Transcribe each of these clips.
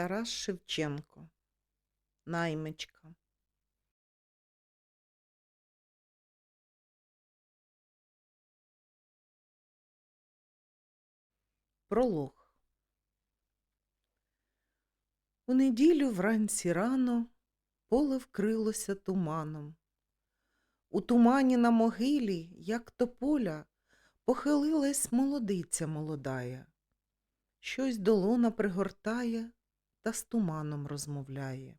Тарас Шевченко. Наймичка. Пролог. У неділю вранці рано поле вкрилося туманом. У тумані на могилі, як тополя, похилилась молодиця молодая. Щось долона пригортає та з туманом розмовляє.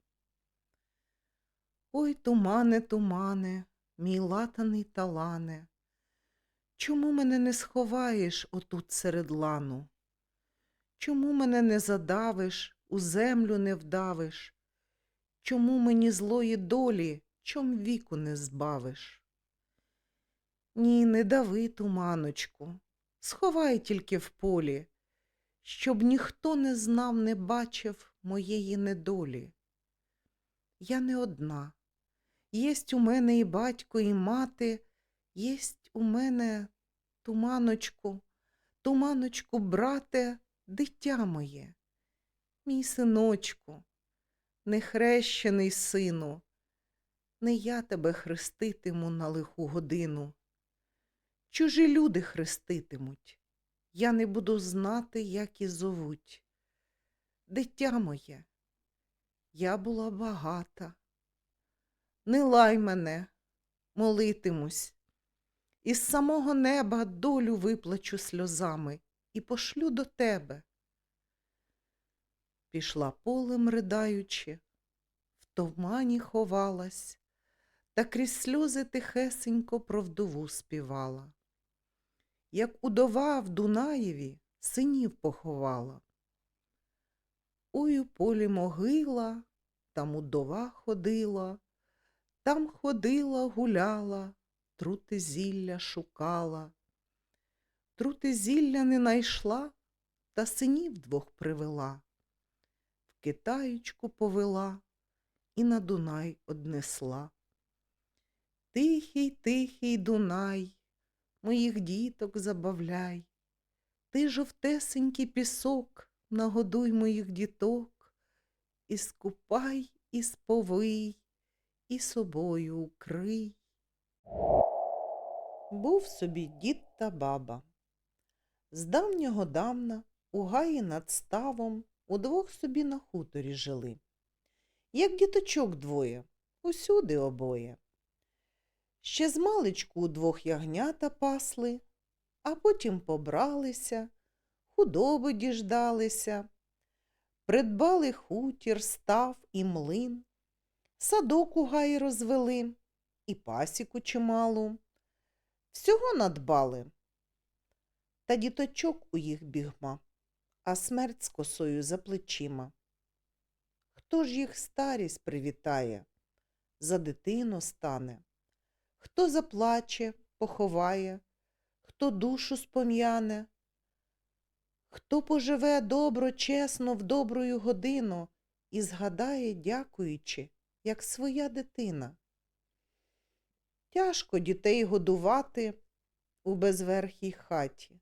Ой, тумане, тумане, мій латаний талане, чому мене не сховаєш отут серед лану? Чому мене не задавиш, у землю не вдавиш? Чому мені злої долі, чом віку не збавиш? Ні, не дави, туманочку, сховай тільки в полі, щоб ніхто не знав, не бачив моєї недолі. Я не одна. Єсть у мене і батько, і мати, єсть у мене, туманочку, туманочку, брате, дитя моє, мій синочку, нехрещений сину, не я тебе хреститиму на лиху годину. Чужі люди хреститимуть, я не буду знати, як і зовуть. Дитя моє, я була багата. Не лай мене, молитимусь, із самого неба долю виплачу сльозами і пошлю до тебе. Пішла полем, ридаючи, в тумані ховалась, та крізь сльози тихесенько про вдову співала. Як удова в Дунаєві синів поховала. Ой у полі могила, там удова ходила, там ходила, гуляла, трути зілля шукала. Трути зілля не найшла, та синів двох привела, в Китаєчку повела і на Дунай однесла. Тихий, тихий Дунай, моїх діток забавляй, ти жовтесенький пісок, нагодуй моїх діток, і скупай, і сповий, і собою укрий. Був собі дід та баба. З давнього давна у гаї над ставом удвох собі на хуторі жили. Як діточок двоє, усюди обоє. Ще з маличку удвох ягнята пасли, а потім побралися, худоби діждалися, придбали хутір, став і млин, садок у гаї розвели і пасіку чималу. Всього надбали. Та діточок у їх бігма, а смерть з косою за плечима. Хто ж їх старість привітає, за дитину стане? Хто заплаче, поховає, хто душу спом'яне, хто поживе добро, чесно в добрую годину і згадає, дякуючи, як своя дитина. Тяжко дітей годувати у безверхій хаті,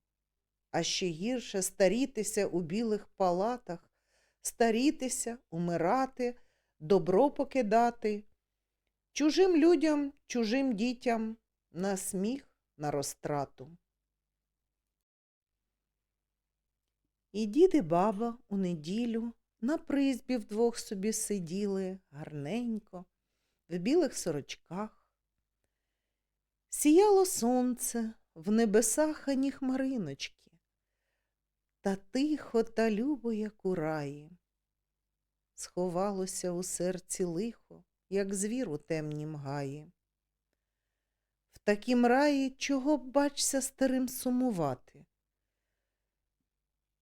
а ще гірше старітися у білих палатах, старітися, умирати, добро покидати, чужим людям, чужим дітям на сміх, на розтрату. І дід і баба у неділю на призбі вдвох собі сиділи гарненько, в білих сорочках. Сіяло сонце в небесах ані хмариночки, та тихо та любо, як у раї. Сховалося у серці лихо, як звір у темнім гаї. В такім раї чого б бачся старим сумувати?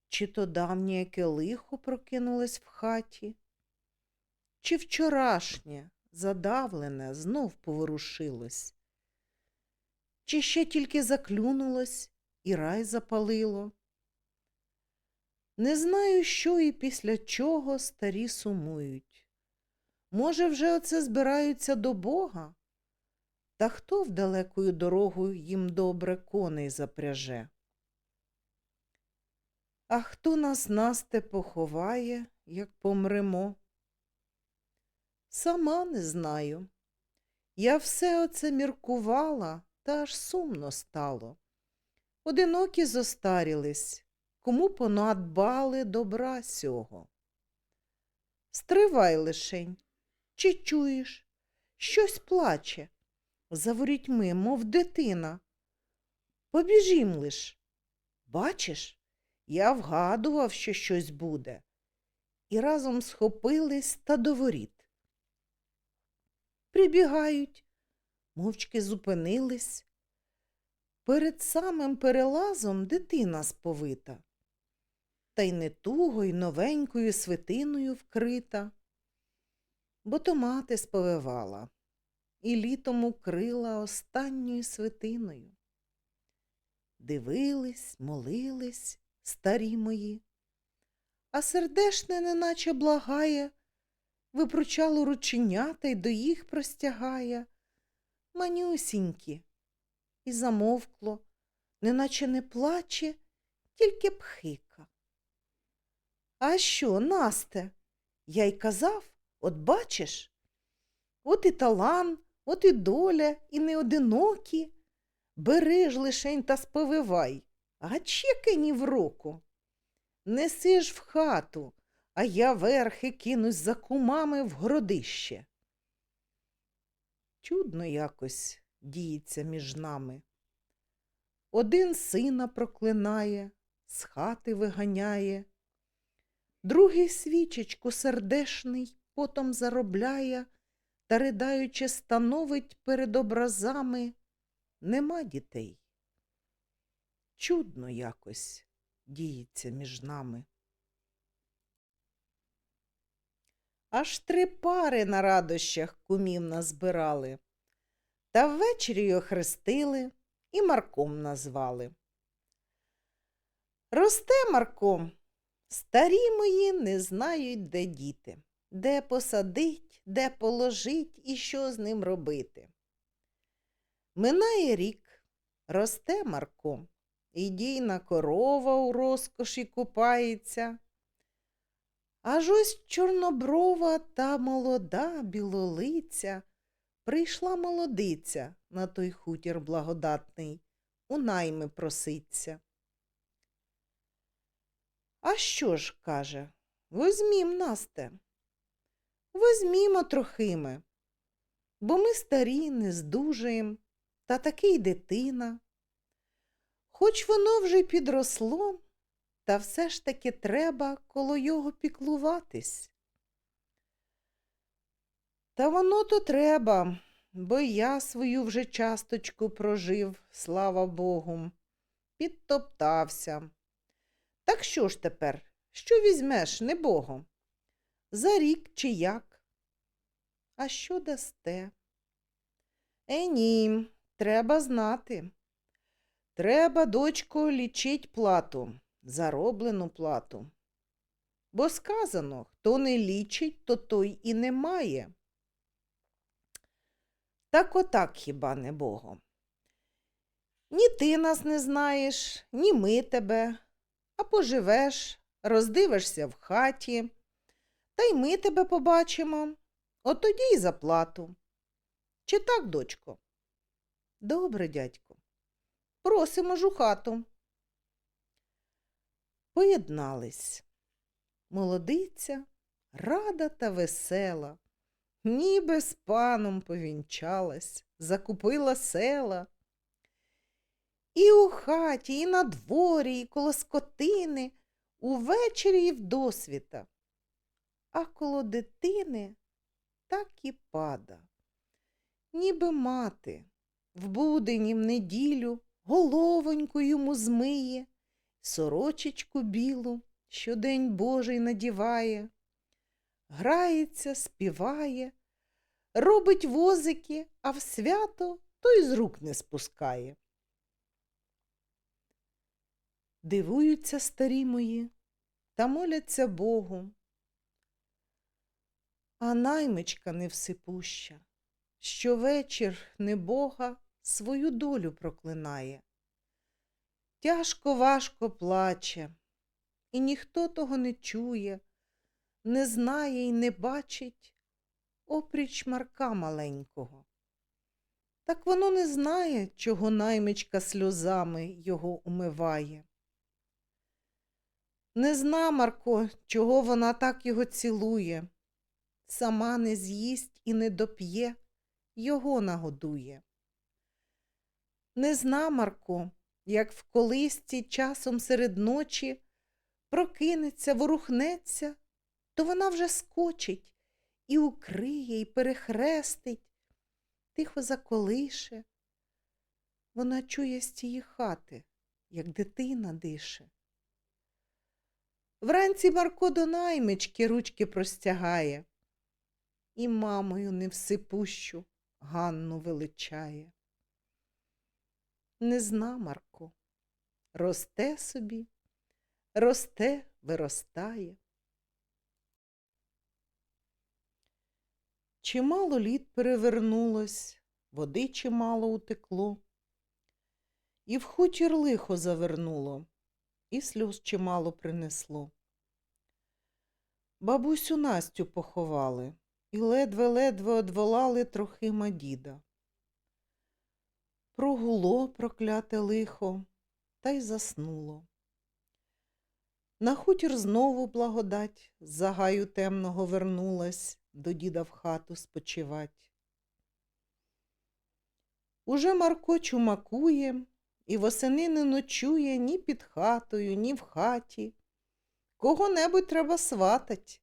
Чи то давнє яке лихо прокинулось в хаті, чи вчорашнє, задавлене, знов поворушилось, чи ще тільки заклюнулось і рай запалило? Не знаю, що і після чого старі сумують. Може, вже оце збираються до Бога? Та хто в далекою дорогу їм добре коней запряже? А хто нас насте поховає, як помремо? Сама не знаю. Я все оце міркувала, та аж сумно стало. Одинокі зостарілись, кому понадбали добра сього. Стривай лишень, чи чуєш, щось плаче, за ворітьми, мов дитина. Побіжім лиш. Бачиш, я вгадував, що щось буде, і разом схопились та до воріт. Прибігають, мовчки зупинились. Перед самим перелазом дитина сповита, та й не тугою новенькою свитиною вкрита, бо то мати сповивала і літом укрила останньою свитиною. Дивились, молились, старі мої, а сердешне неначе благає, випручало рученята й до їх простягає. Манюсінькі, і замовкло, неначе не плаче, тільки пхика. А що, Насте? Я й казав, от бачиш, от і талан, от і доля, і не одинокі. Бери ж лишень та сповивай, а чеки ні в року. Неси ж в хату, а я верхи кинусь за кумами в городище. Чудно якось діється між нами. Один сина проклинає, з хати виганяє, другий свічечку сердешний потом заробляє та, ридаючи, становить перед образами нема дітей. Чудно якось діється між нами. Аж три пари на радощах кумів назбирали, та ввечері охрестили і Марком назвали. Росте Марком, старі мої не знають, де діти, де посадить, де положить і що з ним робити. Минає рік, росте Марко, і дійна корова у розкоші купається. Аж ось чорноброва та молода білолиця прийшла молодиця на той хутір благодатний, у найми проситься. А що ж, каже, возьмім Насте, возьмімо трохиме, бо ми старі, не здужаєм, та таки й дитина. Хоч воно вже підросло, та все ж таки треба коло його піклуватись. Та воно то треба, бо я свою вже часточку прожив, слава Богу, підтоптався. Так що ж тепер? Що візьмеш, не Богом? За рік чи як? А що дасте? Е, ні, треба знати. Треба, дочко, лічить плату, зароблену плату. Бо сказано, хто не лічить, то той і не має. Так отак хіба не Богом. Ні ти нас не знаєш, ні ми тебе, а поживеш, роздивишся в хаті, та й ми тебе побачимо, от тоді й заплату. Чи так, дочко? Добре, дядько. Просимо ж у хату. Поєднались. Молодиця, рада та весела, ніби з паном повінчалась, закупила села. І у хаті, і на дворі, і коло скотини, увечері і вдосвіта. А коло дитини так і пада, ніби мати в будені в неділю головоньку йому змиє, сорочечку білу, що день Божий надіває, грається, співає, робить возики, а в свято той з рук не спускає. Дивуються старі мої та моляться Богу. А наймичка невсипуща, щовечір не Бога свою долю проклинає. Тяжко важко плаче, і ніхто того не чує, не знає і не бачить опріч Марка маленького. Так воно не знає, чого наймичка сльозами його умиває. Не зна, Марко, чого вона так його цілує, сама не з'їсть і не доп'є, його нагодує. Не зна, Марко, як в колисці часом серед ночі прокинеться, ворухнеться, то вона вже скочить і укриє, і перехрестить, тихо заколише. Вона чує з тієї хати, як дитина дише. Вранці Марко до наймички ручки простягає і мамою невсипущу Ганну величає. Не зна Марко, росте собі, росте, виростає. Чимало літ перевернулось, води чимало утекло, і в хутір лихо завернуло, і сльоз чимало принесло. Бабусю Настю поховали і ледве-ледве одволали трохима діда. Прогуло прокляте лихо, та й заснуло. На хутір знову благодать з загаю темного вернулась до діда в хату спочивать. Уже Марко чумакує і восени не ночує ні під хатою, ні в хаті. Кого-небудь треба сватать.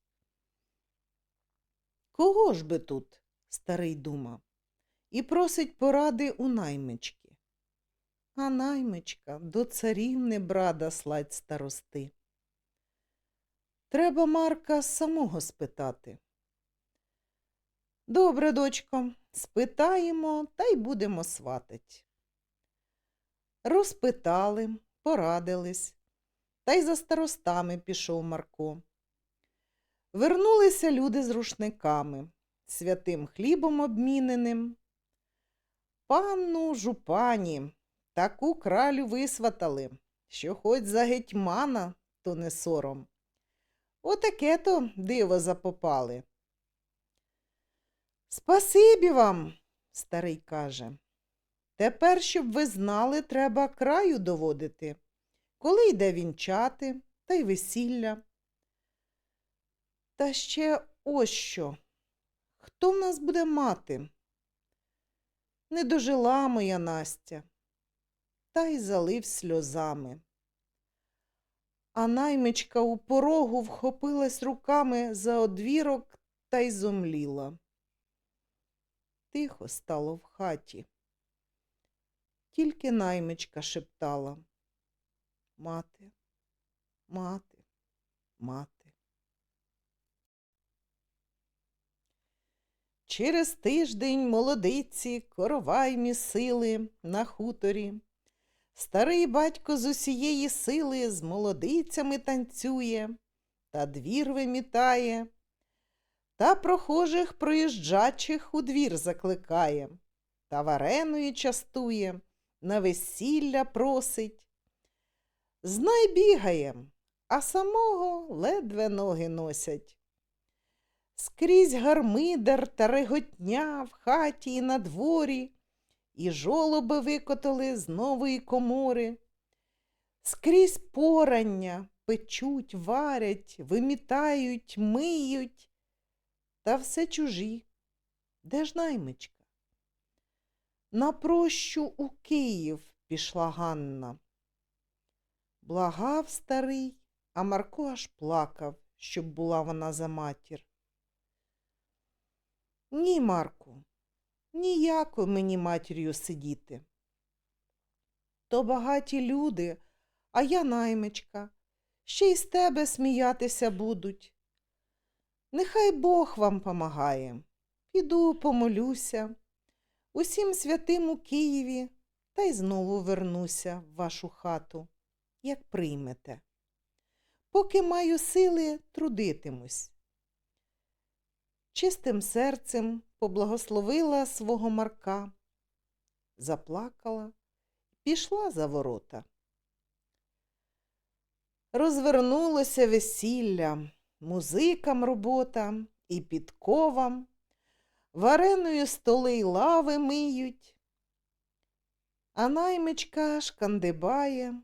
Кого ж би тут, старий дума, і просить поради у наймички. А наймичка до царів не брада слать старости. Треба Марка самого спитати. Добре, дочко, спитаємо та й будемо сватать. Розпитали, порадились, та й за старостами пішов Марко. Вернулися люди з рушниками, святим хлібом обміненим. Панну жупані, таку кралю висватали, що хоч за гетьмана, то не сором. Отаке то диво запопали. Спасибі вам, старий каже. Тепер, щоб ви знали, треба краю доводити, коли йде вінчати та й весілля. Та ще ось що. Хто в нас буде мати? Не дожила моя Настя, та й залив сльозами. А наймичка у порогу вхопилась руками за одвірок та й зомліла. Тихо стало в хаті. Тільки наймичка шептала Мати, мати, мати. Через тиждень молодиці коровай місили на хуторі. Старий батько з усієї сили з молодицями танцює та двір вимітає, та прохожих проїжджачих у двір закликає, та вареною частує, на весілля просить. Знай бігаєм, а самого ледве ноги носять. Скрізь гармидер та реготня в хаті і на дворі, і жолоби викотали з нової комори. Скрізь порання печуть, варять, вимітають, миють, та все чужі. Де ж наймичка? На прощу у Київ пішла Ганна. Благав старий, а Марко аж плакав, щоб була вона за матір. Ні, Марку, ніяко мені матір'ю сидіти. То багаті люди, а я наймичка, ще й з тебе сміятися будуть. Нехай Бог вам помагає. Піду помолюся. Усім святим у Києві та й знову вернуся в вашу хату, як приймете. Поки маю сили, трудитимусь. Чистим серцем поблагословила свого Марка, заплакала, пішла за ворота. Розвернулося весілля, музикам робота і підковам, вареною столи й лави миють, а наймичка шкандибає,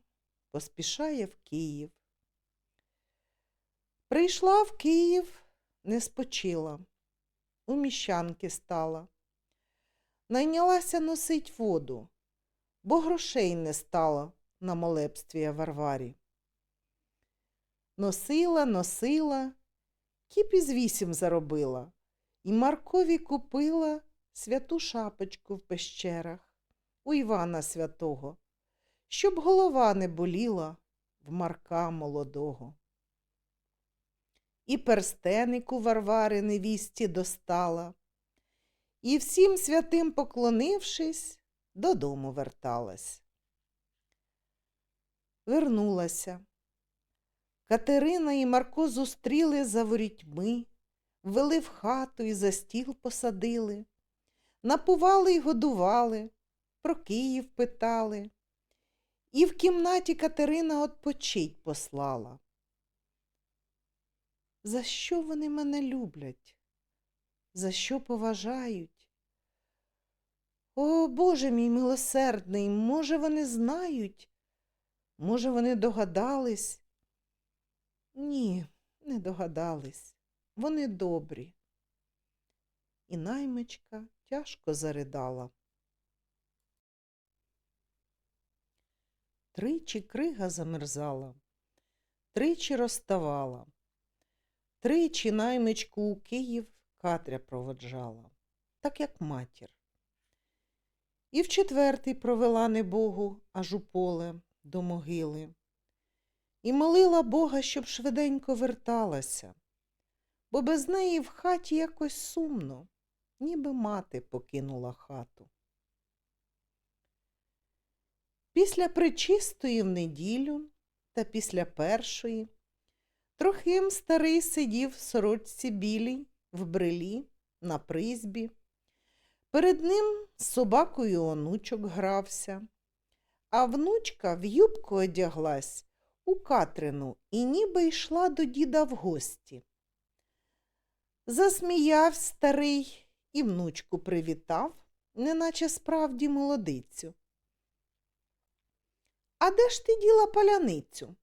поспішає в Київ. Прийшла в Київ, не спочила, у міщанки стала. Найнялася носить воду, бо грошей не стало на молебствія Варварі. Носила, носила, кіп із вісім заробила, і Маркові купила святу шапочку в пещерах у Івана Святого, щоб голова не боліла в Марка молодого. І перстенику Варвари невісті достала, і всім святим поклонившись, додому верталась. Вернулася. Катерина і Марко зустріли за ворітьми, ввели в хату і за стіл посадили, напували й годували, про Київ питали. І в кімнаті Катерина отпочить послала. За що вони мене люблять? За що поважають? О, Боже мій милосердний, може, вони знають? Може, вони догадались? Ні, не догадались. Вони добрі. І наймичка тяжко заридала. Тричі крига замерзала, тричі розставала, тричі наймичку у Київ Катря проводжала, так як матір. І в четвертий провела небогу аж у поле до могили і молила Бога, щоб швиденько верталася, бо без неї в хаті якось сумно, ніби мати покинула хату. Після причистої в неділю та після першої Трохим старий сидів в сорочці білій, в брелі, на призбі. Перед ним собакою онучок грався, а внучка в юбку одяглась у Катрину і ніби йшла до діда в гості. Засміяв старий і внучку привітав, неначе справді молодицю. А де ж ти діла паляницю?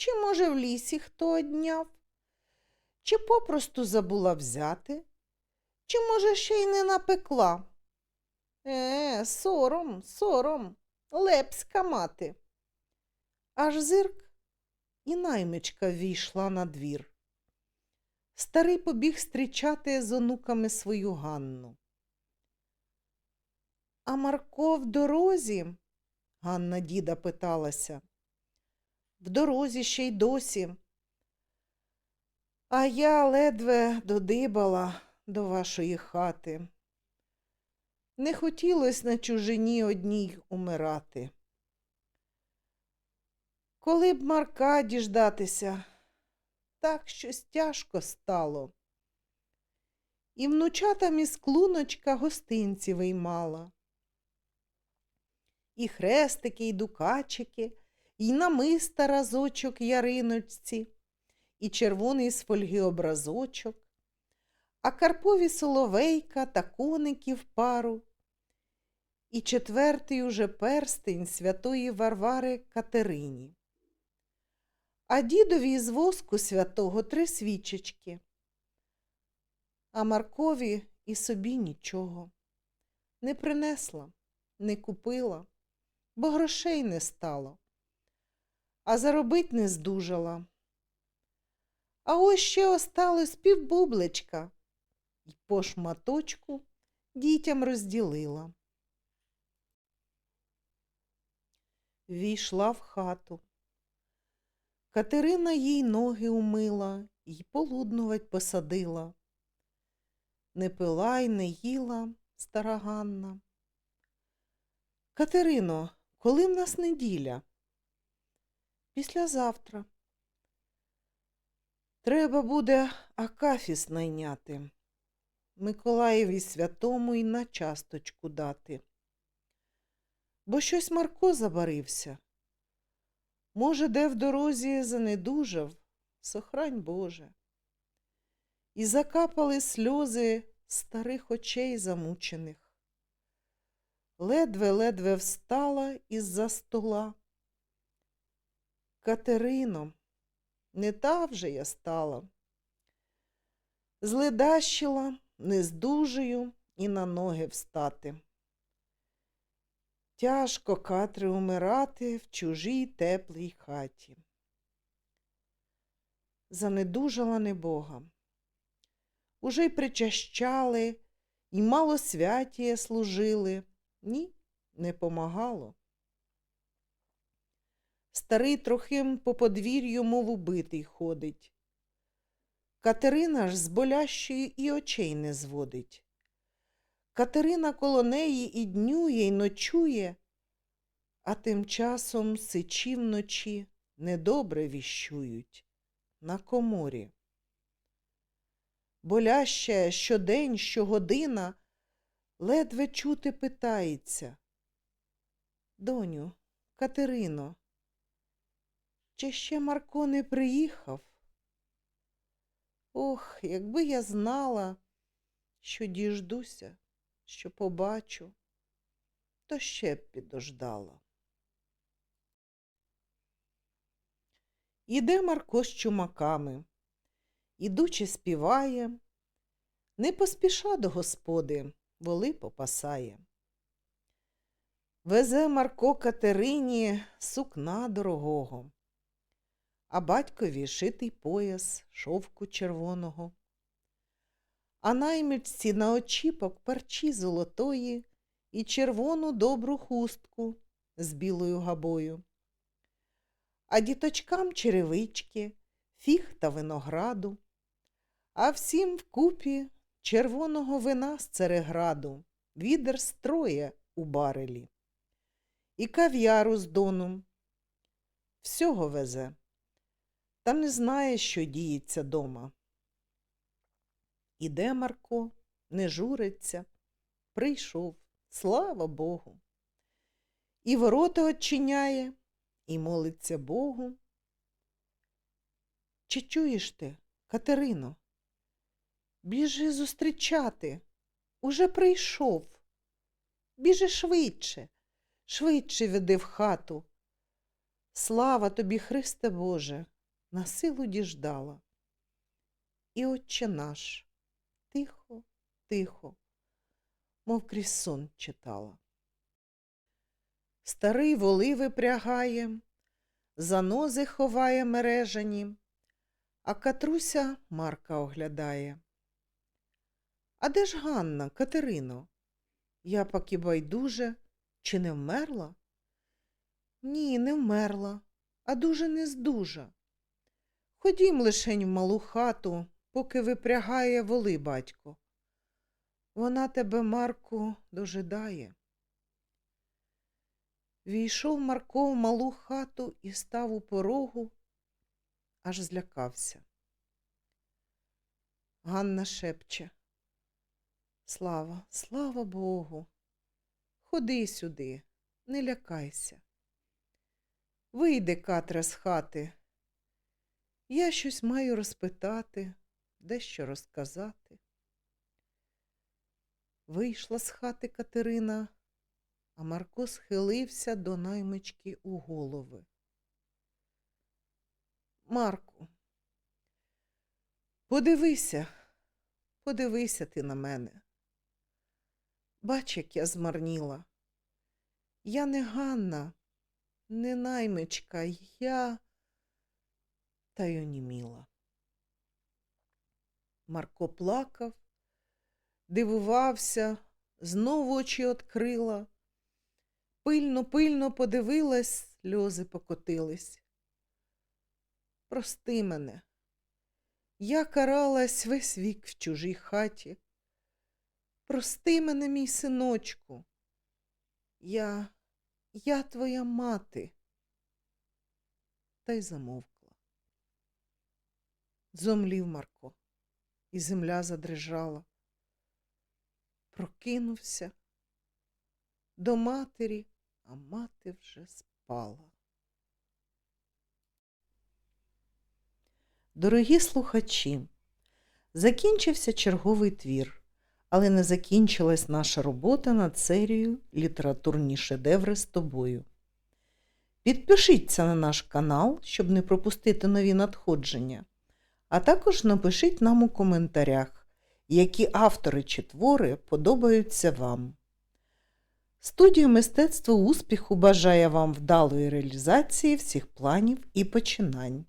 Чи, може, в лісі хто одняв? Чи попросту забула взяти? Чи, може, ще й не напекла? Е, сором, сором, лепська мати. Аж зирк і наймичка війшла на двір. Старий побіг зустрічати з онуками свою Ганну. А Марко в дорозі? Ганна діда питалася. В дорозі ще й досі. А я ледве додибала до вашої хати. Не хотілось на чужині одній умирати. Коли б Марка діждатися, так щось тяжко стало. І внучатам із клуночка гостинці виймала. І хрестики, і дукачики, і намиста разочок яриночці, і червоний з фольги образочок, а Карпові соловейка та коників пару, і четвертий уже перстень святої Варвари Катерині. А дідові із воску святого три свічечки, а Маркові і собі нічого. Не принесла, не купила, бо грошей не стало, а заробить не здужала. А ось ще осталось півбубличка І по шматочку дітям розділила. Війшла в хату. Катерина їй ноги умила й полуднувать посадила. Не пила й не їла стара Ганна. Катерино, коли в нас неділя? Післязавтра. Треба буде Акафіс найняти, Миколаєві святому й на часточку дати. Бо щось Марко забарився. Може, де в дорозі занедужав, сохрань Боже. І закапали сльози старих очей замучених. Ледве-ледве встала із-за стола. Катерино, не та вже я стала. Зледащила, не здужую і на ноги встати. Тяжко Катри умирати в чужій теплій хаті. Занедужала небога. Уже й причащали, і мало святіє служили. Ні, не помагало. Старий трохим по подвір'ю, мов убитий, ходить. Катерина ж з болящої і очей не зводить. Катерина коло неї і днює, й ночує, а тим часом сичі вночі недобре віщують на коморі. Боляще щодень, щогодина ледве чути питається. Доню, Катерино, чи ще Марко не приїхав? Ох, якби я знала, що діждуся, що побачу, то ще б підождала. Іде Марко з чумаками, ідучи співає, не поспіша до господи, воли попасає. Везе Марко Катерині сукна дорогого, а батькові шитий пояс шовку червоного, а наймичці на очіпок парчі золотої і червону добру хустку з білою габою, а діточкам черевички, фіг та винограду, а всім вкупі червоного вина з цереграду, відер строє у барелі, і кав'яру з доном. Всього везе, та не знає, що діється дома. Іде Марко, не журиться, прийшов, слава Богу. І ворота очиняє, і молиться Богу. Чи чуєш ти, Катерино? Біжи зустрічати. Уже прийшов. Біжи швидше, швидше веди в хату. Слава тобі, Христе Боже, на силу діждала. І Отче наш, тихо, тихо, мов крізь сон читала. Старий воли випрягає, занози ховає мережані, а Катруся Марка оглядає. А де ж Ганна, Катерино? Я пак і байдуже, чи не вмерла? Ні, не вмерла, а дуже не здужа. Ходім лишень в малу хату, поки випрягає воли батько. Вона тебе, Марку, дожидає. Війшов Марко в малу хату і став у порогу, аж злякався. Ганна шепче. Слава, слава Богу. Ходи сюди, не лякайся. Вийди, Катра, з хати. Я щось маю розпитати, дещо розказати. Вийшла з хати Катерина, а Марко схилився до наймички у голови. Марку, подивися, подивися ти на мене. Бач, як я змарніла. Я не Ганна, не наймичка, я та й оніміла. Марко плакав, дивувався, знову очі открила. Пильно, пильно подивилась, сльози покотились. Прости мене, я каралась весь вік в чужій хаті. Прости мене, мій синочку. Я, я твоя мати. Та й замовкла. Зомлів Марко, і земля задрижала. Прокинувся до матері, а мати вже спала. Дорогі слухачі, закінчився черговий твір, але не закінчилась наша робота над серією Літературні шедеври з тобою. Підпишіться на наш канал, щоб не пропустити нові надходження, а також напишіть нам у коментарях, які автори чи твори подобаються вам. Студія мистецтва успіху бажає вам вдалої реалізації всіх планів і починань.